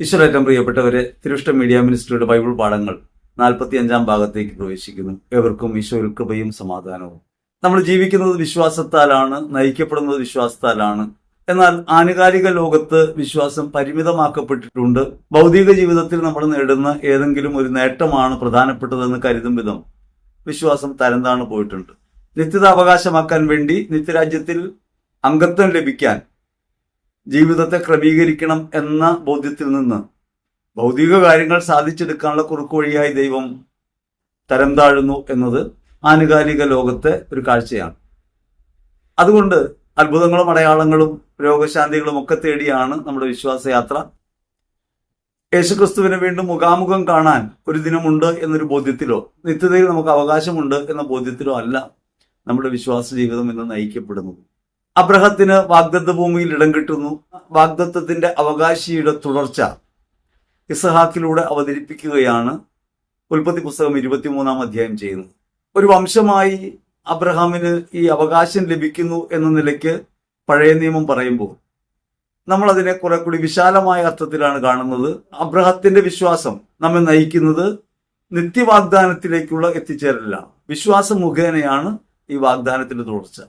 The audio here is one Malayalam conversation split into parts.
ഈശ്വരേറ്റം പ്രിയപ്പെട്ടവരെ തിരുഷ്ട മീഡിയ മിനിസ്റ്ററിയുടെ ബൈബിൾ പാഠങ്ങൾ നാൽപ്പത്തി അഞ്ചാം ഭാഗത്തേക്ക് പ്രവേശിക്കുന്നു. എവർക്കും ഈശോയിൽ കൃപയും സമാധാനവും. നമ്മൾ ജീവിക്കുന്നത് വിശ്വാസത്താലാണ് നയിക്കപ്പെടുന്നത് വിശ്വാസത്താലാണ്. എന്നാൽ ആനുകാലിക ലോകത്ത് വിശ്വാസം പരിമിതമാക്കപ്പെട്ടിട്ടുണ്ട്. ഭൗതിക ജീവിതത്തിൽ നമ്മൾ നേടുന്ന ഏതെങ്കിലും ഒരു നേട്ടമാണ് പ്രധാനപ്പെട്ടതെന്ന് കരുതും വിധം വിശ്വാസം തരംതാണ് പോയിട്ടുണ്ട്. നിത്യത അവകാശമാക്കാൻ വേണ്ടി നിത്യരാജ്യത്തിൽ അംഗത്വം ലഭിക്കാൻ ജീവിതത്തെ ക്രമീകരിക്കണം എന്ന ബോധ്യത്തിൽ നിന്ന് ഭൗതിക കാര്യങ്ങൾ സാധിച്ചെടുക്കാനുള്ള കുറുക്കു വഴിയായി ദൈവം തരം താഴുന്നു എന്നത് ആനുകാലിക ലോകത്തെ ഒരു കാഴ്ചയാണ്. അതുകൊണ്ട് അത്ഭുതങ്ങളും അടയാളങ്ങളും രോഗശാന്തികളും ഒക്കെ തേടിയാണ് നമ്മുടെ വിശ്വാസയാത്ര. യേശുക്രിസ്തുവിനെ വീണ്ടും മുഖാമുഖം കാണാൻ ഒരു ദിനമുണ്ട് എന്നൊരു ബോധ്യത്തിലോ നിത്യതയിൽ നമുക്ക് അവകാശമുണ്ട് എന്ന ബോധ്യത്തിലോ അല്ല നമ്മുടെ വിശ്വാസ ജീവിതം ഇന്ന് നയിക്കപ്പെടുന്നത്. അബ്രഹത്തിന് വാഗ്ദത്ത ഭൂമിയിൽ ഇടം കിട്ടുന്നു. വാഗ്ദത്തത്തിന്റെ അവകാശിയുടെ തുടർച്ച ഇസഹാക്കിലൂടെ അവതരിപ്പിക്കുകയാണ് ഉൽപ്പത്തി പുസ്തകം ഇരുപത്തിമൂന്നാം അധ്യായം ചെയ്യുന്നത്. ഒരു വംശമായി അബ്രഹാമിന് ഈ അവകാശം ലഭിക്കുന്നു എന്ന നിലയ്ക്ക് പഴയ നിയമം പറയുമ്പോൾ നമ്മൾ അതിനെ കുറെ കൂടി വിശാലമായ അർത്ഥത്തിലാണ് കാണുന്നത്. അബ്രഹത്തിന്റെ വിശ്വാസം നമ്മെ നയിക്കുന്നത് നിത്യവാഗ്ദാനത്തിലേക്കുള്ള എത്തിച്ചേരലാണ് വിശ്വാസം മുഖേനയാണ് ഈ വാഗ്ദാനത്തിന്റെ തുടർച്ച.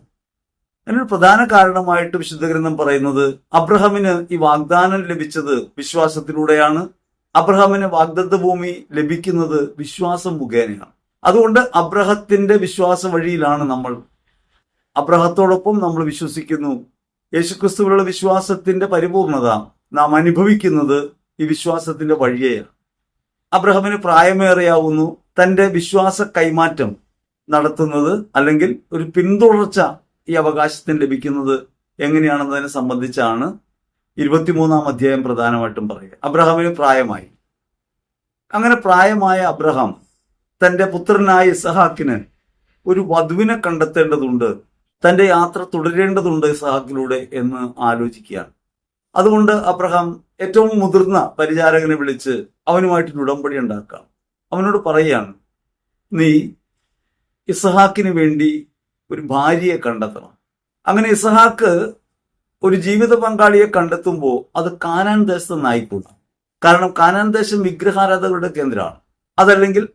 അതിനൊരു പ്രധാന കാരണമായിട്ട് വിശുദ്ധ ഗ്രന്ഥം പറയുന്നത് അബ്രഹാമിന് ഈ വാഗ്ദാനം ലഭിച്ചത് വിശ്വാസത്തിലൂടെയാണ്. അബ്രഹാമിന് വാഗ്ദത്ത ഭൂമി ലഭിക്കുന്നത് വിശ്വാസം മുഖേനയാണ്. അതുകൊണ്ട് അബ്രഹത്തിന്റെ വിശ്വാസ വഴിയിലാണ് നമ്മൾ. അബ്രഹത്തോടൊപ്പം നമ്മൾ വിശ്വസിക്കുന്നു. യേശുക്രിസ്തുവിലുള്ള വിശ്വാസത്തിന്റെ പരിപൂർണത നാം അനുഭവിക്കുന്നത് ഈ വിശ്വാസത്തിന്റെ വഴിയെയാണ്. അബ്രഹാമിന് പ്രായമേറെയാവുന്നു. തന്റെ വിശ്വാസ കൈമാറ്റം നടത്തുന്നത് അല്ലെങ്കിൽ ഒരു പിന്തുടർച്ച ഈ അവകാശത്തിന് ലഭിക്കുന്നത് എങ്ങനെയാണെന്നതിനെ സംബന്ധിച്ചാണ് ഇരുപത്തിമൂന്നാം അധ്യായം പ്രധാനമായിട്ടും പറയുക. അബ്രഹാമിന് പ്രായമായി. അങ്ങനെ പ്രായമായ അബ്രഹാം തന്റെ പുത്രനായ ഇസഹാക്കിന് ഒരു വധുവിനെ കണ്ടെത്തേണ്ടതുണ്ട് തന്റെ യാത്ര തുടരേണ്ടതുണ്ട് ഇസഹാക്കിലൂടെ എന്ന് ആലോചിക്കുകയാണ്. അതുകൊണ്ട് അബ്രഹാം ഏറ്റവും മുതിർന്ന പരിചാരകനെ വിളിച്ച് അവനുമായിട്ട് ഉടമ്പടി ഉണ്ടാക്കാം. അവനോട് പറയുകയാണ് നീ ഇസഹാക്കിന് വേണ്ടി ഒരു ഭാര്യയെ കണ്ടെത്തണം. അങ്ങനെ ഇസഹാക്ക് ഒരു ജീവിത പങ്കാളിയെ കണ്ടെത്തുമ്പോൾ അത് കാനാൻ ദേശത്ത് നിന്നായിക്കൂട കാരണം കാനാൻ ദേശം വിഗ്രഹാരാധകരുടെ കേന്ദ്രമാണ്. അതല്ലെങ്കിൽ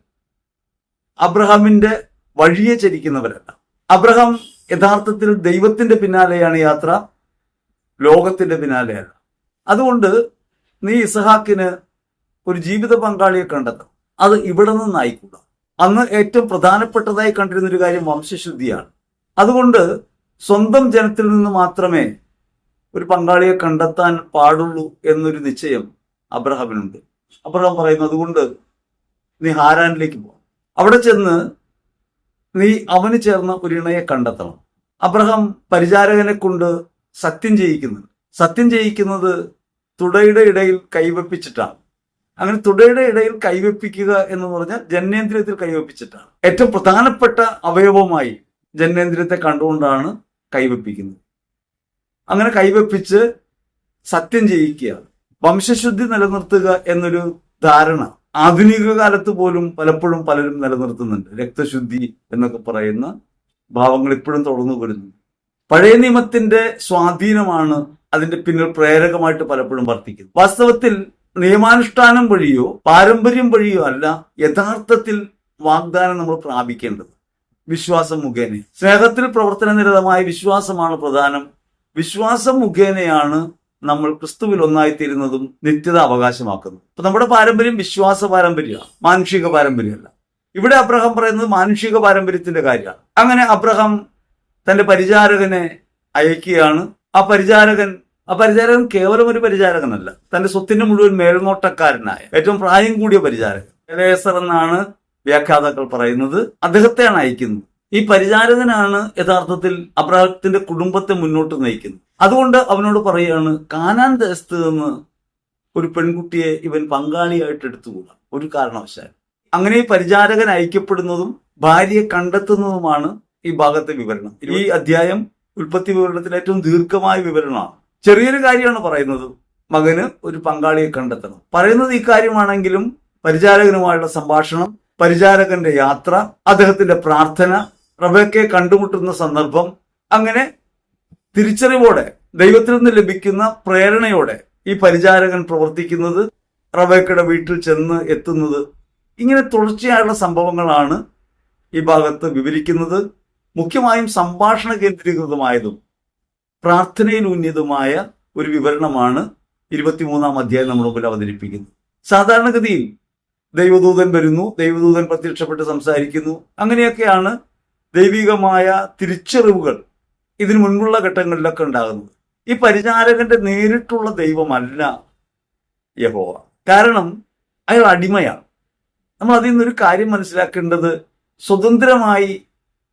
അബ്രഹാമിന്റെ വഴിയെ ചരിക്കുന്നവരല്ല. അബ്രഹാം യഥാർത്ഥത്തിൽ ദൈവത്തിന്റെ പിന്നാലെയാണ് യാത്ര ലോകത്തിന്റെ പിന്നാലെയല്ല. അതുകൊണ്ട് നീ ഇസഹാക്കിന് ഒരു ജീവിത പങ്കാളിയെ കണ്ടെത്തണം. അത് ഇവിടെ നിന്നായിക്കൂടാ. അന്ന് ഏറ്റവും പ്രധാനപ്പെട്ടതായി കണ്ടിരുന്നൊരു കാര്യം വംശശുദ്ധിയാണ്. അതുകൊണ്ട് സ്വന്തം ജനത്തിൽ നിന്ന് മാത്രമേ ഒരു പങ്കാളിയെ കണ്ടെത്താൻ പാടുള്ളൂ എന്നൊരു നിശ്ചയം അബ്രഹാമിനുണ്ട്. അബ്രഹാം പറയുന്നു അതുകൊണ്ട് നീ ഹാരാനിലേക്ക് പോ അവിടെ ചെന്ന് നീ അവന് ചേർന്ന ഒരു ഇണയെ കണ്ടെത്തണം. അബ്രഹാം പരിചാരകനെ കൊണ്ട് സത്യം ചെയ്യിക്കുന്നുണ്ട്. സത്യം ചെയ്യിക്കുന്നത് തുടയുടെ ഇടയിൽ കൈവപ്പിച്ചിട്ടാണ്. അങ്ങനെ തുടയുടെ ഇടയിൽ കൈവപ്പിക്കുക എന്ന് പറഞ്ഞാൽ ജനനേന്ദ്രിയത്തിൽ കൈവപ്പിച്ചിട്ടാണ്. ഏറ്റവും പ്രധാനപ്പെട്ട അവയവമായി ജനനേന്ദ്രിയത്തെ കണ്ടുകൊണ്ടാണ് കൈവപ്പിക്കുന്നത്. അങ്ങനെ കൈവപ്പിച്ച് സത്യം ചെയ്യിക്കുക വംശശുദ്ധി നിലനിർത്തുക എന്നൊരു ധാരണ ആധുനിക കാലത്ത് പോലും പലപ്പോഴും പലരും നിലനിർത്തുന്നുണ്ട്. രക്തശുദ്ധി എന്നൊക്കെ പറയുന്ന ഭാവങ്ങൾ ഇപ്പോഴും തുടർന്നു വരുന്നു. പഴയ നിയമത്തിന്റെ സ്വാധീനമാണ് അതിന്റെ പിന്നിൽ പ്രേരകമായിട്ട് പലപ്പോഴും വർത്തിക്കുന്നത്. വാസ്തവത്തിൽ നിയമാനുഷ്ഠാനം വഴിയോ പാരമ്പര്യം വഴിയോ അല്ല യഥാർത്ഥത്തിൽ വാഗ്ദാനം നമ്മൾ പ്രാപിക്കേണ്ടത്. വിശ്വാസം മുഖേന. സ്നേഹത്തിൽ പ്രവർത്തന നിരതമായ വിശ്വാസമാണ് പ്രധാനം. വിശ്വാസം മുഖേനയാണ് നമ്മൾ ക്രിസ്തുവിൽ ഒന്നായിത്തീരുന്നതും നിത്യത അവകാശമാക്കുന്നത്. അപ്പൊ നമ്മുടെ പാരമ്പര്യം വിശ്വാസ പാരമ്പര്യമാണ്. മാനുഷിക പാരമ്പര്യമല്ല. ഇവിടെ അബ്രഹാം പറയുന്നത് മാനുഷിക പാരമ്പര്യത്തിന്റെ കാര്യമാണ്. അങ്ങനെ അബ്രഹാം തന്റെ പരിചാരകനെ അയക്കുകയാണ്. ആ പരിചാരകൻ ആ പരിചാരകൻ കേവലം ഒരു പരിചാരകനല്ല. തന്റെ സ്വത്തിന്റെ മുഴുവൻ മേൽനോട്ടക്കാരനായ ഏറ്റവും പ്രായം കൂടിയ പരിചാരകൻ. എലേസർ എന്നാണ് വ്യാഖ്യാതാക്കൾ പറയുന്നത് അദ്ദേഹത്തെയാണ് അയക്കുന്നത്. ഈ പരിചാരകനാണ് യഥാർത്ഥത്തിൽ അബ്രഹത്തിന്റെ കുടുംബത്തെ മുന്നോട്ട് നയിക്കുന്നത്. അതുകൊണ്ട് അവനോട് പറയുകയാണ് കാനാൻ ദേശത്ത് നിന്ന് ഒരു പെൺകുട്ടിയെ ഇവൻ പങ്കാളിയായിട്ട് എടുത്തുകൂടാ? ഒരു കാരണവശാൽ അങ്ങനെ ഈ പരിചാരകൻ അയക്കപ്പെടുന്നതും ഭാര്യയെ കണ്ടെത്തുന്നതുമാണ് ഈ ഭാഗത്തെ വിവരണം. ഈ അധ്യായം ഉൽപ്പത്തി വിവരണത്തിലെ ഏറ്റവും ദീർഘമായ വിവരണമാണ്. ചെറിയൊരു കാര്യമാണ് പറയുന്നത് മകന് ഒരു പങ്കാളിയെ കണ്ടെത്തണം. പറയുന്നത് ഈ കാര്യമാണെങ്കിലും പരിചാരകനുമായുള്ള സംഭാഷണം പരിചാരകന്റെ യാത്ര അദ്ദേഹത്തിന്റെ പ്രാർത്ഥന റബേക്കയെ കണ്ടുമുട്ടുന്ന സന്ദർഭം അങ്ങനെ തിരിച്ചറിവോടെ ദൈവത്തിൽ നിന്ന് ലഭിക്കുന്ന പ്രേരണയോടെ ഈ പരിചാരകൻ പ്രവർത്തിക്കുന്നത് റബേക്കയുടെ വീട്ടിൽ ചെന്ന് എത്തുന്നത് ഇങ്ങനെ തുടർച്ചയായുള്ള സംഭവങ്ങളാണ് ഈ ഭാഗത്ത് വിവരിക്കുന്നത്. മുഖ്യമായും സംഭാഷണ കേന്ദ്രീകൃതമായതും പ്രാർത്ഥനയിൽ ഉന്നതമായ ഒരു വിവരണമാണ് ഇരുപത്തിമൂന്നാം അധ്യായം നമ്മുടെ മുമ്പിൽ അവതരിപ്പിക്കുന്നത്. സാധാരണഗതിയിൽ ദൈവദൂതൻ വരുന്നു ദൈവദൂതൻ പ്രത്യക്ഷപ്പെട്ട് സംസാരിക്കുന്നു. അങ്ങനെയൊക്കെയാണ് ദൈവികമായ തിരിച്ചറിവുകൾ ഇതിനു മുൻപുള്ള ഘട്ടങ്ങളിലൊക്കെ ഉണ്ടാകുന്നത്. ഈ പരിചാരകന്റെ നേരിട്ടുള്ള ദൈവമല്ല യഹോവ. കാരണം അയാൾ അടിമയാണ്. നമ്മൾ അതിൽ നിന്നൊരു കാര്യം മനസ്സിലാക്കേണ്ടത് സ്വതന്ത്രമായി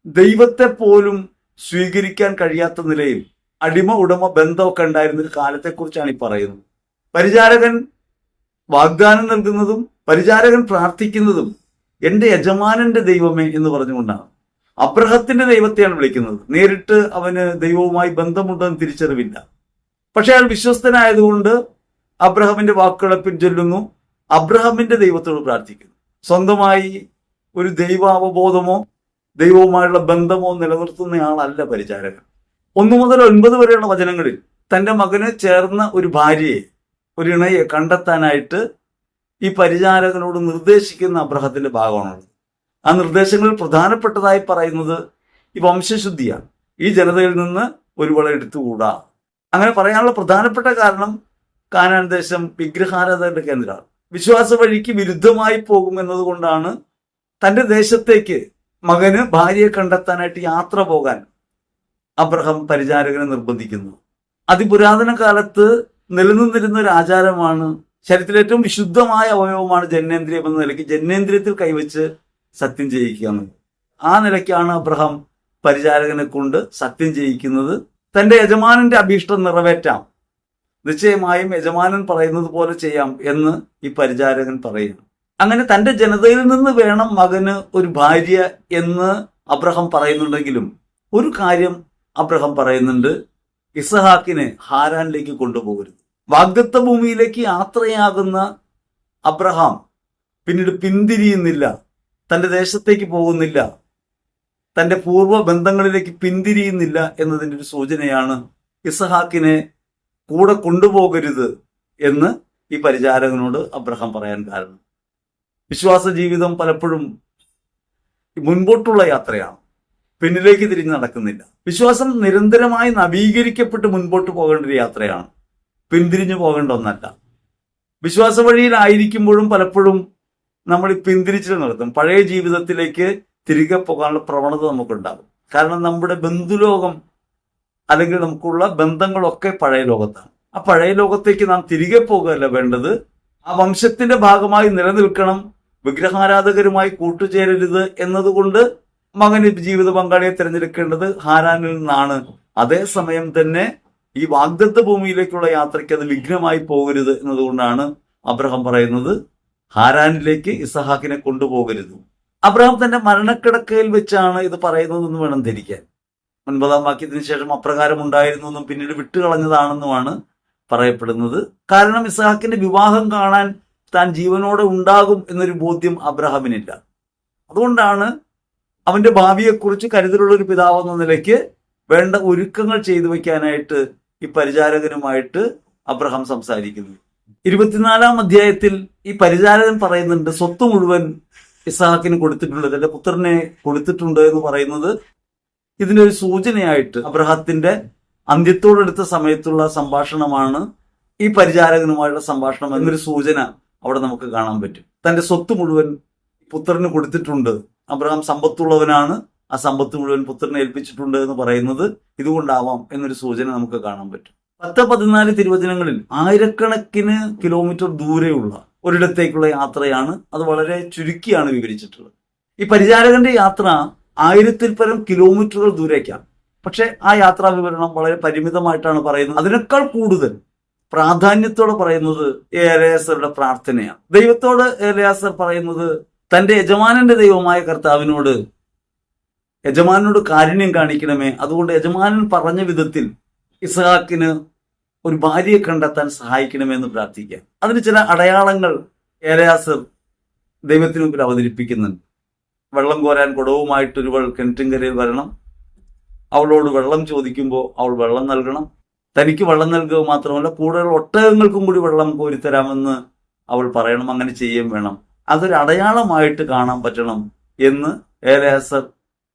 ദൈവത്തെ പോലും സ്വീകരിക്കാൻ കഴിയാത്ത നിലയിൽ അടിമ ഉടമ ബന്ധമൊക്കെ ഉണ്ടായിരുന്ന ഒരു കാലത്തെക്കുറിച്ചാണ് ഈ പറയുന്നത്. പരിചാരകൻ വാഗ്ദാനം നൽകുന്നതും പരിചാരകൻ പ്രാർത്ഥിക്കുന്നതും എന്റെ യജമാനന്റെ ദൈവമേ എന്ന് പറഞ്ഞുകൊണ്ടാണ്. അബ്രഹത്തിന്റെ ദൈവത്തെയാണ് വിളിക്കുന്നത്. നേരിട്ട് അവന് ദൈവവുമായി ബന്ധമുണ്ടെന്ന് തിരിച്ചറിവില്ല. പക്ഷെ അയാൾ വിശ്വസ്തനായതുകൊണ്ട് അബ്രഹാമിന്റെ വാക്കുകളെ പിൻചൊല്ലുന്നു അബ്രഹാമിന്റെ ദൈവത്തോട് പ്രാർത്ഥിക്കുന്നു. സ്വന്തമായി ഒരു ദൈവാവബോധമോ ദൈവവുമായുള്ള ബന്ധമോ നിലനിർത്തുന്നയാളല്ല പരിചാരകൻ. ഒന്നു മുതൽ ഒൻപത് വരെയുള്ള വചനങ്ങളിൽ തന്റെ മകന് ചേർന്ന ഒരു ഭാര്യയെ ഒരു ഇണയെ കണ്ടെത്താനായിട്ട് ഈ പരിചാരകനോട് നിർദ്ദേശിക്കുന്ന അബ്രഹത്തിന്റെ ഭാഗമാണുള്ളത്. ആ നിർദ്ദേശങ്ങളിൽ പ്രധാനപ്പെട്ടതായി പറയുന്നത് ഈ വംശശുദ്ധിയാണ്. ഈ ജനതയിൽ നിന്ന് ഒരുവളെ എടുത്തുകൂടാ. അങ്ങനെ പറയാനുള്ള പ്രധാനപ്പെട്ട കാരണം കാനാൻ ദേശം വിഗ്രഹാരാധകരുടെ കേന്ദ്രമാണ്. വിശ്വാസ വഴിക്ക് വിരുദ്ധമായി പോകും എന്നതുകൊണ്ടാണ് തന്റെ ദേശത്തേക്ക് മകന് ഭാര്യയെ കണ്ടെത്താനായിട്ട് യാത്ര പോകാൻ അബ്രഹാം പരിചാരകനെ നിർബന്ധിക്കുന്നു അതിപുരാതന കാലത്ത് നിലനിന്നിരുന്ന ഒരു ആചാരമാണ് ശരീരത്തിലെ ഏറ്റവും വിശുദ്ധമായ അവയവമാണ് ജനനേന്ദ്രിയം എന്ന നിലയ്ക്ക് ജനനേന്ദ്രിയത്തിൽ കൈവച്ച് സത്യം ചെയ്യിക്കുക ആ നിലയ്ക്കാണ് അബ്രഹാം പരിചാരകനെ കൊണ്ട് സത്യം ചെയ്യിക്കുന്നത്. തന്റെ യജമാനന്റെ അഭീഷ്ടം നിറവേറ്റാം. നിശ്ചയമായും യജമാനൻ പറയുന്നത് പോലെ ചെയ്യാം എന്ന് ഈ പരിചാരകൻ പറയുന്നു. അങ്ങനെ തന്റെ ജനതയിൽ നിന്ന് വേണം മകന് ഒരു ഭാര്യ എന്ന് അബ്രഹാം പറയുന്നുണ്ടെങ്കിലും ഒരു കാര്യം അബ്രഹാം പറയുന്നുണ്ട്. ഇസഹാക്കിനെ ഹാരാനിലേക്ക് കൊണ്ടുപോകരുത്. വാഗ്ദത്ത ഭൂമിയിലേക്ക് യാത്രയാകുന്ന അബ്രഹാം പിന്നീട് പിന്തിരിയുന്നില്ല. തന്റെ ദേശത്തേക്ക് പോകുന്നില്ല. തന്റെ പൂർവ ബന്ധങ്ങളിലേക്ക് പിന്തിരിയുന്നില്ല എന്നതിന്റെ ഒരു സൂചനയാണ് ഇസഹാക്കിനെ കൂടെ കൊണ്ടുപോകരുത് എന്ന് ഈ പരിചാരകനോട് അബ്രഹാം പറയാൻ കാരണം. വിശ്വാസ ജീവിതം പലപ്പോഴും മുൻപോട്ടുള്ള യാത്രയാണ്. പിന്നിലേക്ക് തിരിഞ്ഞ് നടക്കുന്നില്ല. വിശ്വാസം നിരന്തരമായി നവീകരിക്കപ്പെട്ട് മുൻപോട്ട് പോകേണ്ട ഒരു യാത്രയാണ്. പിന്തിരിഞ്ഞു പോകേണ്ട ഒന്നല്ല. വിശ്വാസ വഴിയിലായിരിക്കുമ്പോഴും പലപ്പോഴും നമ്മൾ പിന്തിരിച്ചിൽ നടത്തും പഴയ ജീവിതത്തിലേക്ക് തിരികെ പോകാനുള്ള പ്രവണത നമുക്കുണ്ടാകും. കാരണം നമ്മുടെ ബന്ധുലോകം അല്ലെങ്കിൽ നമുക്കുള്ള ബന്ധങ്ങളൊക്കെ പഴയ ലോകത്താണ്. ആ പഴയ ലോകത്തേക്ക് നാം തിരികെ പോകുകയല്ല വേണ്ടത്. ആ വംശത്തിന്റെ ഭാഗമായി നിലനിൽക്കണം. വിഗ്രഹാരാധകരുമായി കൂട്ടുചേരരുത് എന്നതുകൊണ്ട് മകന് ജീവിത പങ്കാളിയെ തിരഞ്ഞെടുക്കേണ്ടത് ഹാരാനിൽ നിന്നാണ്. അതേസമയം തന്നെ ഈ വാഗ്ദത്ത ഭൂമിയിലേക്കുള്ള യാത്രയ്ക്ക് അത് വിഘ്നമായി പോകരുത് എന്നതുകൊണ്ടാണ് അബ്രഹാം പറയുന്നത് ഹാരാനിലേക്ക് ഇസഹാക്കിനെ കൊണ്ടുപോകരുത്. അബ്രഹാം തന്റെ മരണക്കിടക്കയിൽ വെച്ചാണ് ഇത് പറയുന്നതെന്ന് വേണം ധരിക്കാൻ. ഒൻപതാം വാക്യത്തിന് ശേഷം അപ്രകാരം ഉണ്ടായിരുന്നു എന്നും പിന്നീട് വിട്ടുകളഞ്ഞതാണെന്നുമാണ് പറയപ്പെടുന്നത്. കാരണം ഇസഹാക്കിന്റെ വിവാഹം കാണാൻ താൻ ജീവനോടെ ഉണ്ടാകും എന്നൊരു ബോധ്യം അബ്രഹാമിനില്ല. അതുകൊണ്ടാണ് അവന്റെ ഭാവിയെക്കുറിച്ച് കരുതലുള്ള ഒരു പിതാവ് എന്ന നിലയ്ക്ക് വേണ്ട ഒരുക്കങ്ങൾ ചെയ്തു വെക്കാനായിട്ട് ഈ പരിചാരകനുമായിട്ട് അബ്രഹാം സംസാരിക്കുന്നത് ഇരുപത്തിനാലാം അധ്യായത്തിൽ ഈ പരിചാരകൻ പറയുന്നുണ്ട് സ്വത്ത് മുഴുവൻ ഇസാഹാക്കിന് കൊടുത്തിട്ടുണ്ട് തന്റെ പുത്രനെ കൊടുത്തിട്ടുണ്ട് എന്ന് പറയുന്നത് ഇതിനൊരു സൂചനയായിട്ട് അബ്രഹത്തിന്റെ അന്ത്യത്തോടടുത്ത സമയത്തുള്ള സംഭാഷണമാണ് ഈ പരിചാരകനുമായുള്ള സംഭാഷണം എന്നൊരു സൂചന അവിടെ നമുക്ക് കാണാൻ പറ്റും. തന്റെ സ്വത്ത് മുഴുവൻ പുത്രന് കൊടുത്തിട്ടുണ്ട്. അബ്രഹാം സമ്പത്തുള്ളവനാണ്. ആ സമ്പത്ത് മുഴുവൻ പുത്രനെ ഏൽപ്പിച്ചിട്ടുണ്ട് എന്ന് പറയുന്നത് ഇതുകൊണ്ടാവാം എന്നൊരു സൂചന നമുക്ക് കാണാൻ പറ്റും. പത്ത് പതിനാല് തിരുവചനങ്ങളിൽ ആയിരക്കണക്കിന് കിലോമീറ്റർ ദൂരെയുള്ള ഒരിടത്തേക്കുള്ള യാത്രയാണ് അത് വളരെ ചുരുക്കിയാണ് വിവരിച്ചിട്ടുള്ളത്. ഈ പരിചാരകന്റെ യാത്ര ആയിരത്തിൽ പരം കിലോമീറ്ററുകൾ ദൂരേക്കാണ് പക്ഷെ ആ യാത്രാ വിവരണം വളരെ പരിമിതമായിട്ടാണ് പറയുന്നത്. അതിനേക്കാൾ കൂടുതൽ പ്രാധാന്യത്തോടെ പറയുന്നത് ഏലയാസറുടെ പ്രാർത്ഥനയാണ്. ദൈവത്തോട് ഏലയാസർ പറയുന്നത് തന്റെ യജമാനന്റെ ദൈവമായ കർത്താവിനോട് യജമാനോട് കാരുണ്യം കാണിക്കണമേ. അതുകൊണ്ട് യജമാനൻ പറഞ്ഞ വിധത്തിൽ ഇസഹാക്കിന് ഒരു ഭാര്യയെ കണ്ടെത്താൻ സഹായിക്കണമെന്ന് പ്രാർത്ഥിക്കാം അതിന് ചില അടയാളങ്ങൾ ഏലയാസർ ദൈവത്തിന് മുമ്പിൽ അവതരിപ്പിക്കുന്നുണ്ട്. വെള്ളം കോരാൻ കുടവുമായിട്ടൊരുവൾ കിണറ്റിൻകരയിൽ വരണം. അവളോട് വെള്ളം ചോദിക്കുമ്പോൾ അവൾ വെള്ളം നൽകണം. തനിക്ക് വെള്ളം നൽകുക മാത്രമല്ല കൂടുതൽ ഒട്ടകങ്ങൾക്കും കൂടി വെള്ളം കോരിത്തരാമെന്ന് അവൾ പറയണം. അങ്ങനെ ചെയ്യുകയും വേണം. അതൊരു അടയാളമായിട്ട് കാണാൻ പറ്റണം എന്ന് ഏലേസർ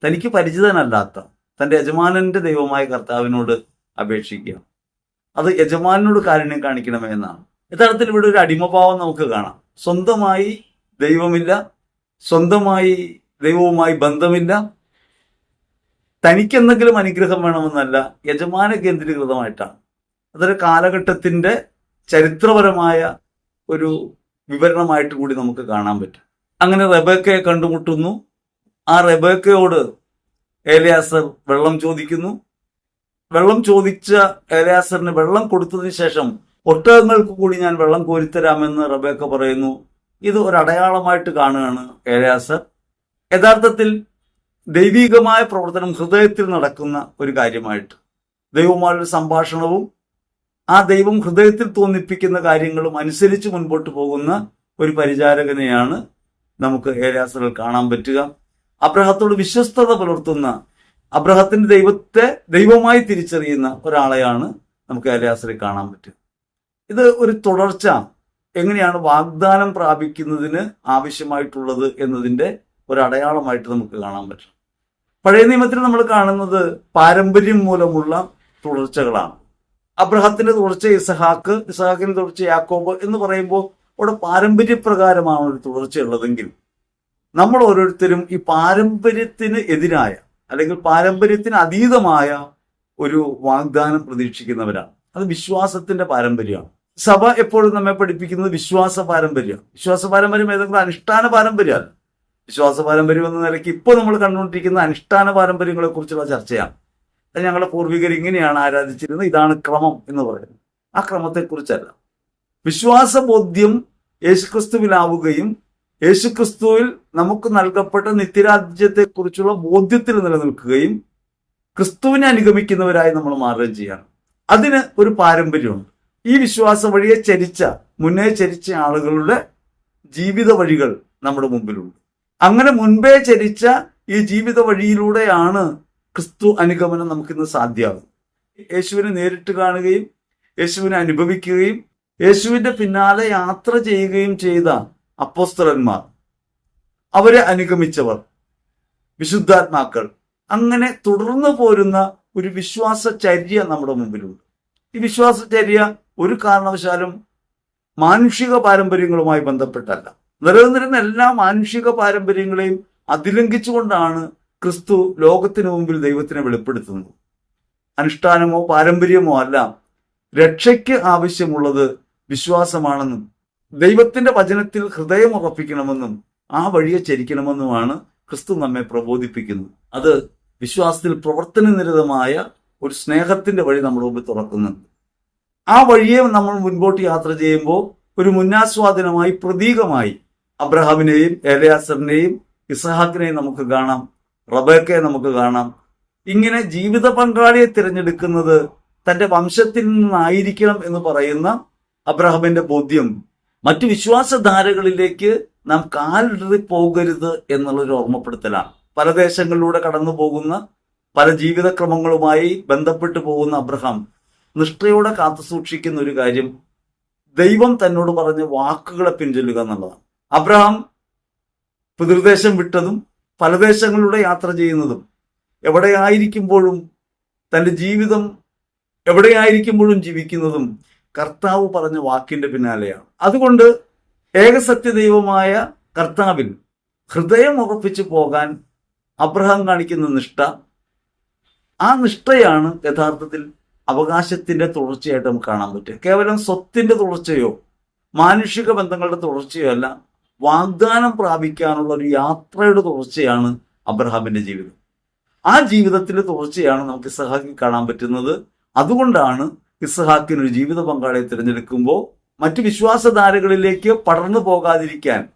തനിക്ക് പരിചിതനല്ലാത്ത തന്റെ യജമാനന്റെ ദൈവമായ കർത്താവിനോട് അപേക്ഷിക്കുക. അത് യജമാനോട് കാരുണ്യം കാണിക്കണമേ എന്നാണ്. യഥാർത്ഥത്തിൽ ഇവിടെ ഒരു അടിമഭാവം നമുക്ക് കാണാം. സ്വന്തമായി ദൈവമില്ല സ്വന്തമായി ദൈവവുമായി ബന്ധമില്ല. തനിക്കെന്തെങ്കിലും അനുഗ്രഹം വേണമെന്നല്ല യജമാന കേന്ദ്രീകൃതമായിട്ടാണ്. അതൊരു കാലഘട്ടത്തിന്റെ ചരിത്രപരമായ ഒരു വിവരണമായിട്ട് കൂടി നമുക്ക് കാണാൻ പറ്റും. അങ്ങനെ റബേക്കയെ കണ്ടുമുട്ടുന്നു. ആ റെബേക്കയോട് ഏലിയാസർ വെള്ളം ചോദിക്കുന്നു. വെള്ളം ചോദിച്ച ഏലിയാസറിന് വെള്ളം കൊടുത്തതിന് ശേഷം ഒട്ടകങ്ങൾക്ക് കൂടി ഞാൻ വെള്ളം കോരിത്തരാമെന്ന് റബേക്ക പറയുന്നു. ഇത് ഒരു അടയാളമായിട്ട് കാണുകയാണ് ഏലിയാസർ. യഥാർത്ഥത്തിൽ ദൈവികമായ പ്രവർത്തനം ഹൃദയത്തിൽ നടക്കുന്ന ഒരു കാര്യമായിട്ട് ദൈവമായൊരു സംഭാഷണവും ആ ദൈവം ഹൃദയത്തിൽ തോന്നിപ്പിക്കുന്ന കാര്യങ്ങളും അനുസരിച്ച് മുൻപോട്ട് പോകുന്ന ഒരു പരിചാരകനെയാണ് നമുക്ക് ഏലിയാസറിൽ കാണാൻ പറ്റുക. അബ്രഹത്തോട് വിശ്വസ്തത പുലർത്തുന്ന അബ്രഹത്തിന്റെ ദൈവത്തെ ദൈവമായി തിരിച്ചറിയുന്ന ഒരാളെയാണ് നമുക്ക് ഏലിയാസറിൽ കാണാൻ പറ്റുക. ഇത് ഒരു തുടർച്ച. എങ്ങനെയാണ് വാഗ്ദാനം പ്രാപിക്കുന്നതിന് ആവശ്യമായിട്ടുള്ളത് എന്നതിന്റെ ഒരു അടയാളമായിട്ട് നമുക്ക് കാണാൻ പറ്റും. പഴയ നിയമത്തിൽ നമ്മൾ കാണുന്നത് പാരമ്പര്യം മൂലമുള്ള തുടർച്ചകളാണ്. അബ്രഹത്തിന്റെ തുടർച്ച ഇസഹാക്ക് ഇസഹാക്കിന്റെ തുടർച്ച യാക്കോബ് എന്ന് പറയുമ്പോൾ അവിടെ പാരമ്പര്യപ്രകാരമാണ് ഒരു തുടർച്ചയുള്ളതെങ്കിൽ നമ്മൾ ഓരോരുത്തരും ഈ പാരമ്പര്യത്തിന് എതിരായ അല്ലെങ്കിൽ പാരമ്പര്യത്തിന് അതീതമായ ഒരു വാഗ്ദാനം പ്രതീക്ഷിക്കുന്നവരാണ്. അത് വിശ്വാസത്തിന്റെ പാരമ്പര്യമാണ്. സഭ എപ്പോഴും നമ്മെ പഠിപ്പിക്കുന്നത് വിശ്വാസ പാരമ്പര്യം വിശ്വാസ പാരമ്പര്യം ഏതെങ്കിലും അനുഷ്ഠാന പാരമ്പര്യമല്ല. വിശ്വാസ പാരമ്പര്യം എന്ന നിലയ്ക്ക് ഇപ്പോൾ നമ്മൾ കണ്ടുകൊണ്ടിരിക്കുന്ന അനുഷ്ഠാന പാരമ്പര്യങ്ങളെ കുറിച്ചുള്ള ചർച്ചയാണ്. അത് ഞങ്ങളുടെ പൂർവികർ ഇങ്ങനെയാണ് ആരാധിച്ചിരുന്നത്. ഇതാണ് ക്രമം എന്ന് പറയുന്നത്. ആ ക്രമത്തെക്കുറിച്ചല്ല. വിശ്വാസബോധ്യം യേശുക്രിസ്തുവിലാവുകയും യേശുക്രിസ്തുവിൽ നമുക്ക് നൽകപ്പെട്ട നിത്യരാജ്യത്തെക്കുറിച്ചുള്ള ബോധ്യത്തിൽ നിലനിൽക്കുകയും ക്രിസ്തുവിനെ അനുഗമിക്കുന്നവരായി നമ്മൾ മാറുകയും ചെയ്യണം. അതിന് ഒരു പാരമ്പര്യമുണ്ട്. ഈ വിശ്വാസം വഴിയെ ചരിച്ച മുന്നേ ചരിച്ച ആളുകളുടെ ജീവിത വഴികൾ നമ്മുടെ മുമ്പിലുണ്ട്. അങ്ങനെ മുൻപേ ചരിച്ച ഈ ജീവിത വഴിയിലൂടെയാണ് ക്രിസ്തു അനുഗമനം നമുക്കിന്ന് സാധ്യമാകും യേശുവിനെ നേരിട്ട് കാണുകയും യേശുവിനെ അനുഭവിക്കുകയും യേശുവിന്റെ പിന്നാലെ യാത്ര ചെയ്യുകയും ചെയ്ത അപ്പോസ്തലന്മാർ. അവരെ അനുഗമിച്ചവർ. വിശുദ്ധാത്മാക്കൾ. അങ്ങനെ തുടർന്നു പോരുന്ന ഒരു വിശ്വാസചര്യ നമ്മുടെ മുമ്പിലുണ്ട്. ഈ വിശ്വാസചര്യ ഒരു കാരണവശാലും മാനുഷിക പാരമ്പര്യങ്ങളുമായി ബന്ധപ്പെട്ടല്ല. നിലനിന്നിരുന്ന എല്ലാ മാനുഷിക പാരമ്പര്യങ്ങളെയും അതിലംഘിച്ചുകൊണ്ടാണ് ക്രിസ്തു ലോകത്തിന് മുമ്പിൽ ദൈവത്തിനെ വെളിപ്പെടുത്തുന്നത്. അനുഷ്ഠാനമോ പാരമ്പര്യമോ അല്ല. രക്ഷയ്ക്ക് ആവശ്യമുള്ളത് വിശ്വാസമാണെന്നും ദൈവത്തിന്റെ വചനത്തിൽ ഹൃദയം ഉറപ്പിക്കണമെന്നും ആ വഴിയെ ചരിക്കണമെന്നുമാണ് ക്രിസ്തു നമ്മെ പ്രബോധിപ്പിക്കുന്നത്. അത് വിശ്വാസത്തിൽ പ്രവർത്തനനിരതമായ ഒരു സ്നേഹത്തിന്റെ വഴി നമ്മുടെ മുമ്പിൽ തുറക്കുന്നുണ്ട്. ആ വഴിയെ നമ്മൾ മുൻപോട്ട് യാത്ര ചെയ്യുമ്പോൾ ഒരു മുന്നാസ്വാദനമായി പ്രതീകമായി അബ്രഹാമിനെയും ഏലയാസറിനെയും ഇസഹാക്കിനെയും നമുക്ക് കാണാം റബേക്കയെ നമുക്ക് കാണാം. ഇങ്ങനെ ജീവിത പങ്കാളിയെ തിരഞ്ഞെടുക്കുന്നത് തന്റെ വംശത്തിൽ നിന്നായിരിക്കണം എന്ന് പറയുന്ന അബ്രഹാമിന്റെ ബോധ്യം മറ്റു വിശ്വാസധാരകളിലേക്ക് നാം കാലിടറി പോകരുത് എന്നുള്ളൊരു ഓർമ്മപ്പെടുത്തലാണ്. പല ദേശങ്ങളിലൂടെ കടന്നു പോകുന്ന പല ജീവിതക്രമങ്ങളുമായി ബന്ധപ്പെട്ടു പോകുന്ന അബ്രഹാം നിഷ്ഠയോടെ കാത്തു സൂക്ഷിക്കുന്ന ഒരു കാര്യം ദൈവം തന്നോട് പറഞ്ഞ വാക്കുകളെ പിൻചൊല്ലുക എന്നുള്ളതാണ്. അബ്രഹാം പിതൃദേശം വിട്ടതും പലദേശങ്ങളിലൂടെ യാത്ര ചെയ്യുന്നതും എവിടെയായിരിക്കുമ്പോഴും തന്റെ ജീവിതം എവിടെയായിരിക്കുമ്പോഴും ജീവിക്കുന്നതും കർത്താവ് പറഞ്ഞ വാക്കിന്റെ പിന്നാലെയാണ്. അതുകൊണ്ട് ഏകസത്യ ദൈവമായ കർത്താവിൽ ഹൃദയം ഉറപ്പിച്ചു പോകാൻ അബ്രഹാം കാണിക്കുന്ന നിഷ്ഠ ആ നിഷ്ഠയാണ് യഥാർത്ഥത്തിൽ അവകാശത്തിന്റെ തുടർച്ചയായിട്ട് നമുക്ക് കാണാൻ പറ്റുക. കേവലം സ്വത്തിന്റെ തുടർച്ചയോ മാനുഷിക ബന്ധങ്ങളുടെ തുടർച്ചയോ അല്ല വാഗ്ദാനം പ്രാപിക്കാനുള്ള ഒരു യാത്രയുടെ തുടർച്ചയാണ് അബ്രഹാമിന്റെ ജീവിതം. ആ ജീവിതത്തിലെ തുടർച്ചയാണ് നമുക്ക് സഹാക്കി കാണാൻ പറ്റുന്നത്. അതുകൊണ്ടാണ് ഇസഹാക്കിന് ഒരു ജീവിത പങ്കാളിയെ തിരഞ്ഞെടുക്കുമ്പോൾ മറ്റ് വിശ്വാസധാരകളിലേക്ക് പടർന്നു പോകാതിരിക്കാൻ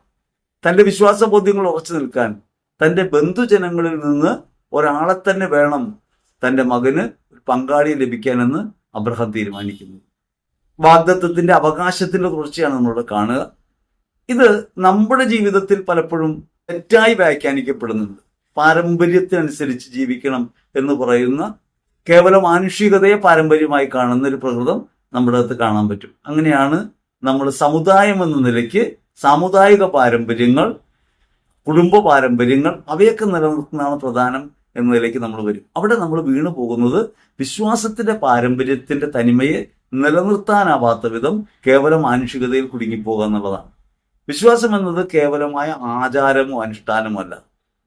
തന്റെ വിശ്വാസ ബോധ്യങ്ങൾ ഉറച്ചു നിൽക്കാൻ തന്റെ ബന്ധുജനങ്ങളിൽ നിന്ന് ഒരാളെ തന്നെ വേണം തന്റെ മകന് ഒരു പങ്കാളിയെ ലഭിക്കാനെന്ന് അബ്രഹാം തീരുമാനിക്കുന്നു. വാഗ്ദത്വത്തിന്റെ അവകാശത്തിന്റെ തുടർച്ചയാണ് നമ്മളിവിടെ കാണുക. ഇത് നമ്മുടെ ജീവിതത്തിൽ പലപ്പോഴും തെറ്റായി വ്യാഖ്യാനിക്കപ്പെടുന്നുണ്ട്. പാരമ്പര്യത്തിനനുസരിച്ച് ജീവിക്കണം എന്ന് പറയുന്ന കേവല മാനുഷികതയെ പാരമ്പര്യമായി കാണുന്ന ഒരു പ്രകൃതം നമ്മുടെ അടുത്ത് കാണാൻ പറ്റും. അങ്ങനെയാണ് നമ്മൾ സമുദായം എന്ന നിലയ്ക്ക് സാമുദായിക പാരമ്പര്യങ്ങൾ കുടുംബ പാരമ്പര്യങ്ങൾ അവയൊക്കെ നിലനിർത്തുന്നതാണ് പ്രധാനം എന്ന നിലയ്ക്ക് നമ്മൾ വരും. അവിടെ നമ്മൾ വീണു പോകുന്നത് വിശ്വാസത്തിന്റെ പാരമ്പര്യത്തിന്റെ തനിമയെ നിലനിർത്താനാവാത്ത വിധം കേവലം മാനുഷികതയിൽ കുടുങ്ങിപ്പോകുക എന്നുള്ളതാണ്. വിശ്വാസം എന്നത് കേവലമായ ആചാരമോ അനുഷ്ഠാനമോ അല്ല.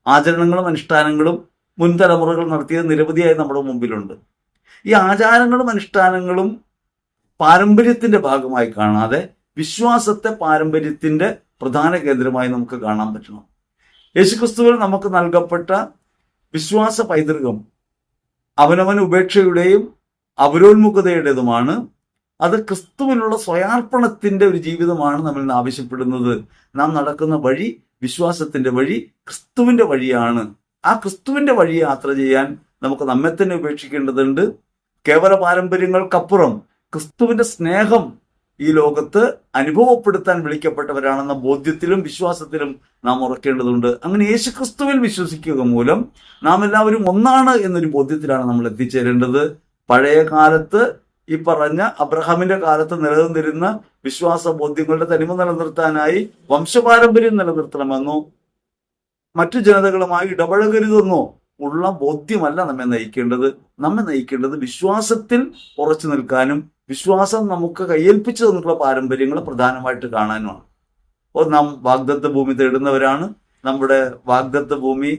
ആചരണങ്ങളും അനുഷ്ഠാനങ്ങളും മുൻ തലമുറകൾ നടത്തിയത് നിരവധിയായി നമ്മുടെ മുമ്പിലുണ്ട്. ഈ ആചാരങ്ങളും അനുഷ്ഠാനങ്ങളും പാരമ്പര്യത്തിന്റെ ഭാഗമായി കാണാതെ വിശ്വാസത്തെ പാരമ്പര്യത്തിന്റെ പ്രധാന കേന്ദ്രമായി നമുക്ക് കാണാൻ പറ്റണം. യേശുക്രിസ്തുവിൽ നമുക്ക് നൽകപ്പെട്ട വിശ്വാസ പൈതൃകം അവനവൻ ഉപേക്ഷയുടെയും അവരോന്മുഖതയുടേതുമാണ്. അത് ക്രിസ്തുവിനുള്ള സ്വയാർപ്പണത്തിന്റെ ഒരു ജീവിതമാണ് നമ്മൾ ആവശ്യപ്പെടുന്നത്. നാം നടക്കുന്ന വഴി വിശ്വാസത്തിന്റെ വഴി ക്രിസ്തുവിന്റെ വഴിയാണ് ആ ക്രിസ്തുവിന്റെ വഴി യാത്ര ചെയ്യാൻ നമുക്ക് നമ്മെ തന്നെ ഉപേക്ഷിക്കേണ്ടതുണ്ട്. കേവല പാരമ്പര്യങ്ങൾക്കപ്പുറം ക്രിസ്തുവിന്റെ സ്നേഹം ഈ ലോകത്ത് അനുഭവപ്പെടുത്താൻ വിളിക്കപ്പെട്ടവരാണെന്ന ബോധ്യത്തിലും വിശ്വാസത്തിലും നാം ഉറക്കേണ്ടതുണ്ട്. അങ്ങനെ യേശു ക്രിസ്തുവിൽ വിശ്വസിക്കുക മൂലം നാം എല്ലാവരും ഒന്നാണ് എന്നൊരു ബോധ്യത്തിലാണ് നമ്മൾ എത്തിച്ചേരേണ്ടത്. പഴയ കാലത്ത് ഈ പറഞ്ഞ അബ്രഹാമിന്റെ കാലത്ത് നിലനിന്നിരുന്ന വിശ്വാസ ബോധ്യങ്ങളുടെ തനിമ നിലനിർത്താനായി വംശപാരമ്പര്യം നിലനിർത്തണമെന്നോ മറ്റു ജനതകളുമായി ഇടപഴകരുതെന്നോ ഉള്ള ബോധ്യമല്ല നമ്മെ നയിക്കേണ്ടത്. നമ്മെ നയിക്കേണ്ടത് വിശ്വാസത്തിൽ ഉറച്ചു നിൽക്കാനും വിശ്വാസം നമുക്ക് കയ്യേൽപ്പിച്ചു തന്നിട്ടുള്ള പാരമ്പര്യങ്ങൾ പ്രധാനമായിട്ട് കാണാനുമാണ്. അപ്പോൾ നാം വാഗ്ദത്ത ഭൂമി തേടുന്നവരാണ്. നമ്മുടെ വാഗ്ദത്ത ഭൂമി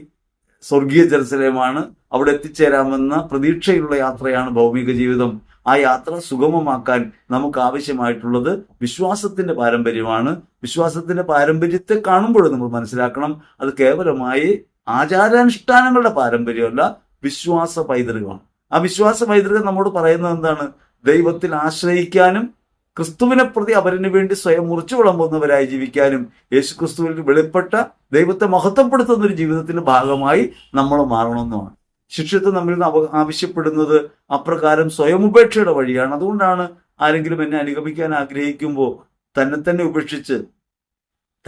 സ്വർഗീയ ജലസലയമാണ് അവിടെ എത്തിച്ചേരാമെന്ന പ്രതീക്ഷയുള്ള യാത്രയാണ് ഭൗമിക ജീവിതം. ആ യാത്ര സുഗമമാക്കാൻ നമുക്ക് ആവശ്യമായിട്ടുള്ളത് വിശ്വാസത്തിന്റെ പാരമ്പര്യമാണ്. വിശ്വാസത്തിന്റെ പാരമ്പര്യത്തെ കാണുമ്പോൾ നമ്മൾ മനസ്സിലാക്കണം. അത് കേവലമായി ആചാരാനുഷ്ഠാനങ്ങളുടെ പാരമ്പര്യമല്ല വിശ്വാസ പൈതൃകമാണ്. ആ വിശ്വാസ പൈതൃകം നമ്മോട് പറയുന്നത് എന്താണ്? ദൈവത്തിൽ ആശ്രയിക്കാനും ക്രിസ്തുവിനെ പ്രതി അവരിന് വേണ്ടി സ്വയം മുറിച്ചു വിളമ്പുന്നവരായി ജീവിക്കാനും യേശു ക്രിസ്തുവിൽ വെളിപ്പെട്ട ദൈവത്തെ മഹത്വപ്പെടുത്തുന്ന ഒരു ജീവിതത്തിന്റെ ഭാഗമായി നമ്മൾ മാറണമെന്നുമാണ്. ശിഷ്യത്വം നമ്മിൽ നിന്ന് ആവശ്യപ്പെടുന്നത് അപ്രകാരം സ്വയം ഉപേക്ഷയുടെ വഴിയാണ്. അതുകൊണ്ടാണ് ആരെങ്കിലും എന്നെ അനുഗമിക്കാൻ ആഗ്രഹിക്കുമ്പോൾ തന്നെ തന്നെ ഉപേക്ഷിച്ച്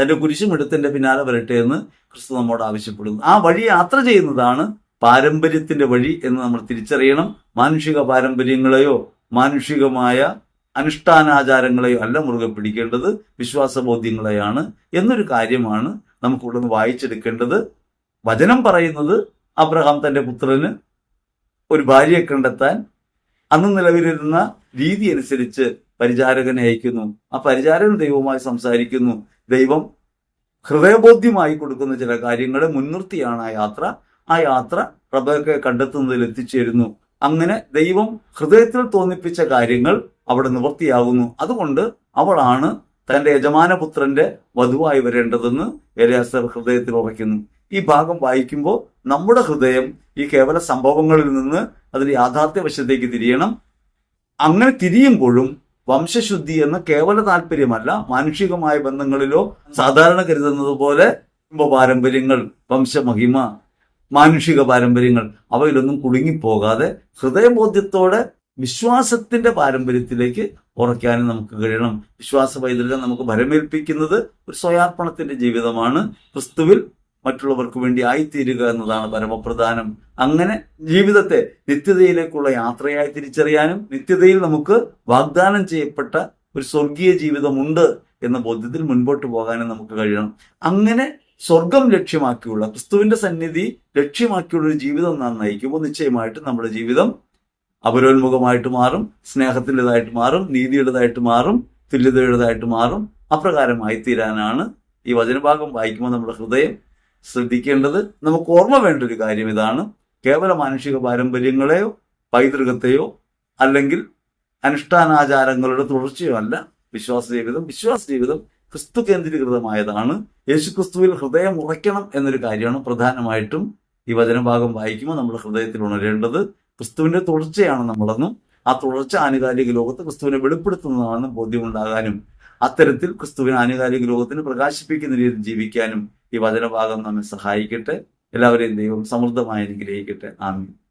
തന്റെ കുരിശും എടുത്തിന്റെ പിന്നാലെ വരട്ടെ എന്ന് ക്രിസ്തു നമ്മോട് ആവശ്യപ്പെടുന്നു. ആ വഴി യാത്ര ചെയ്യുന്നതാണ് പാരമ്പര്യത്തിന്റെ വഴി എന്ന് നമ്മൾ തിരിച്ചറിയണം. മാനുഷിക പാരമ്പര്യങ്ങളെയോ മാനുഷികമായ അനുഷ്ഠാനാചാരങ്ങളെയോ അല്ല മുറുകെ പിടിക്കേണ്ടത് വിശ്വാസബോധ്യങ്ങളെയാണ് എന്നൊരു കാര്യമാണ് നമുക്കിവിടെ നിന്ന് വായിച്ചെടുക്കേണ്ടത്. വചനം പറയുന്നത് അബ്രഹാം തന്റെ പുത്രന് ഒരു ഭാര്യയെ കണ്ടെത്താൻ അന്ന് നിലവിലിരുന്ന രീതി അനുസരിച്ച് പരിചാരകനെ അയക്കുന്നു. ആ പരിചാരകൻ ദൈവവുമായി സംസാരിക്കുന്നു. ദൈവം ഹൃദയബോധ്യമായി കൊടുക്കുന്ന ചില കാര്യങ്ങളെ മുൻനിർത്തിയാണ് ആ യാത്ര. ആ യാത്ര പ്രഭയൊക്കെ കണ്ടെത്തുന്നതിൽ എത്തിച്ചേരുന്നു. അങ്ങനെ ദൈവം ഹൃദയത്തിൽ തോന്നിപ്പിച്ച കാര്യങ്ങൾ അവിടെ നിവൃത്തിയാകുന്നു. അതുകൊണ്ട് അവളാണ് തന്റെ യജമാനപുത്രന്റെ വധുവായി വരേണ്ടതെന്ന് എലിയാസർ ഹൃദയത്തിൽ ഉറയ്ക്കുന്നു. ഈ ഭാഗം വായിക്കുമ്പോൾ നമ്മുടെ ഹൃദയം ഈ കേവല സംഭവങ്ങളിൽ നിന്ന് അതിന്റെ യാഥാർത്ഥ്യ വശത്തേക്ക് തിരിയണം. അങ്ങനെ തിരിയുമ്പോഴും വംശശുദ്ധി എന്ന കേവല താല്പര്യമല്ല മാനുഷികമായ ബന്ധങ്ങളിലോ സാധാരണ കരുതുന്നത് പോലെ പാരമ്പര്യങ്ങൾ വംശമഹിമ മാനുഷിക പാരമ്പര്യങ്ങൾ അവയിലൊന്നും കുടുങ്ങിപ്പോകാതെ ഹൃദയബോധ്യത്തോടെ വിശ്വാസത്തിന്റെ പാരമ്പര്യത്തിലേക്ക് ഉറയ്ക്കാനും നമുക്ക് കഴിയണം. വിശ്വാസ പൈതൃകം നമുക്ക് ഭരമേൽപ്പിക്കുന്നത് ഒരു സ്വയാർപ്പണത്തിന്റെ ജീവിതമാണ്. ക്രിസ്തുവിൽ മറ്റുള്ളവർക്ക് വേണ്ടി ആയിത്തീരുക എന്നതാണ് പരമപ്രധാനം. അങ്ങനെ ജീവിതത്തെ നിത്യതയിലേക്കുള്ള യാത്രയായി തിരിച്ചറിയാനും നിത്യതയിൽ നമുക്ക് വാഗ്ദാനം ചെയ്യപ്പെട്ട ഒരു സ്വർഗീയ ജീവിതമുണ്ട് എന്ന ബോധ്യത്തിൽ മുൻപോട്ട് പോകാനും നമുക്ക് കഴിയണം. അങ്ങനെ സ്വർഗം ലക്ഷ്യമാക്കിയുള്ള ക്രിസ്തുവിന്റെ സന്നിധി ലക്ഷ്യമാക്കിയുള്ള ഒരു ജീവിതം നാം നയിക്കുമ്പോൾ നിശ്ചയമായിട്ടും നമ്മുടെ ജീവിതം അപരോന്മുഖമായിട്ട് മാറും സ്നേഹത്തിന്റെതായിട്ട് മാറും നീതിയുടേതായിട്ട് മാറും തുല്യതയുടേതായിട്ട് മാറും അപ്രകാരമായി തീരാനാണ് ഈ വചനഭാഗം വായിക്കുമ്പോൾ നമ്മുടെ ഹൃദയം ശ്രദ്ധിക്കേണ്ടത് നമുക്ക് ഓർമ്മ വേണ്ട ഒരു കാര്യം ഇതാണ്. കേവല മാനുഷിക പാരമ്പര്യങ്ങളെയോ പൈതൃകത്തെയോ അല്ലെങ്കിൽ അനുഷ്ഠാനാചാരങ്ങളുടെ തുടർച്ചയോ അല്ല. വിശ്വാസ ജീവിതം വിശ്വാസ ജീവിതം ക്രിസ്തു കേന്ദ്രീകൃതമായതാണ്. യേശു ക്രിസ്തുവിൽ ഹൃദയം ഉറയ്ക്കണം എന്നൊരു കാര്യമാണ് പ്രധാനമായിട്ടും ഈ വചനഭാഗം വായിക്കുമ്പോൾ നമ്മൾ ഹൃദയത്തിൽ ഉണരേണ്ടത്. ക്രിസ്തുവിന്റെ തുടർച്ചയാണ് നമ്മളെന്നും ആ തുടർച്ച ആനുകാലിക ലോകത്ത് ക്രിസ്തുവിനെ വെളിപ്പെടുത്തുന്നതാണെന്നും ബോധ്യമുണ്ടാകാനും അത്തരത്തിൽ ക്രിസ്തുവിനെ ആനുകാലിക ലോകത്തിന് പ്രകാശിപ്പിക്കുന്ന രീതിയിൽ ജീവിക്കാനും ഈ വചനഭാഗം നമ്മെ സഹായിക്കട്ടെ. എല്ലാവരെയും ദൈവം സമൃദ്ധമായി അനുഗ്രഹിക്കട്ടെ ആമീൻ.